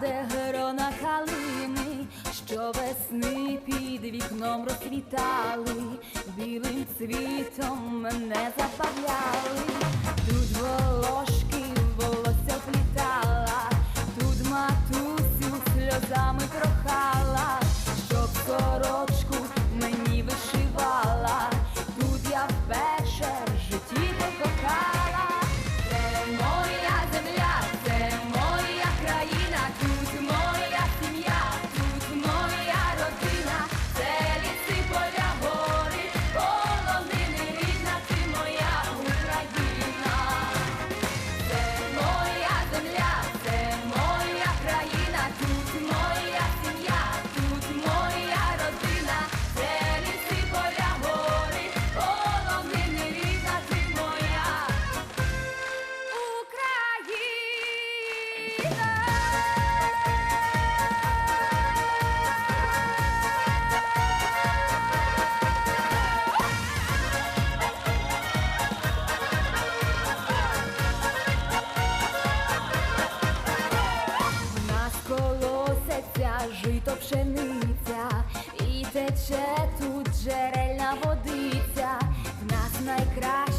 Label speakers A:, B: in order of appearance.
A: паде грона калини, що весни під вікном розквітали, білим цвітом мене запавляли. пшениця, жито пшениця, і тече тут джерельна водиця, в нас найкраще.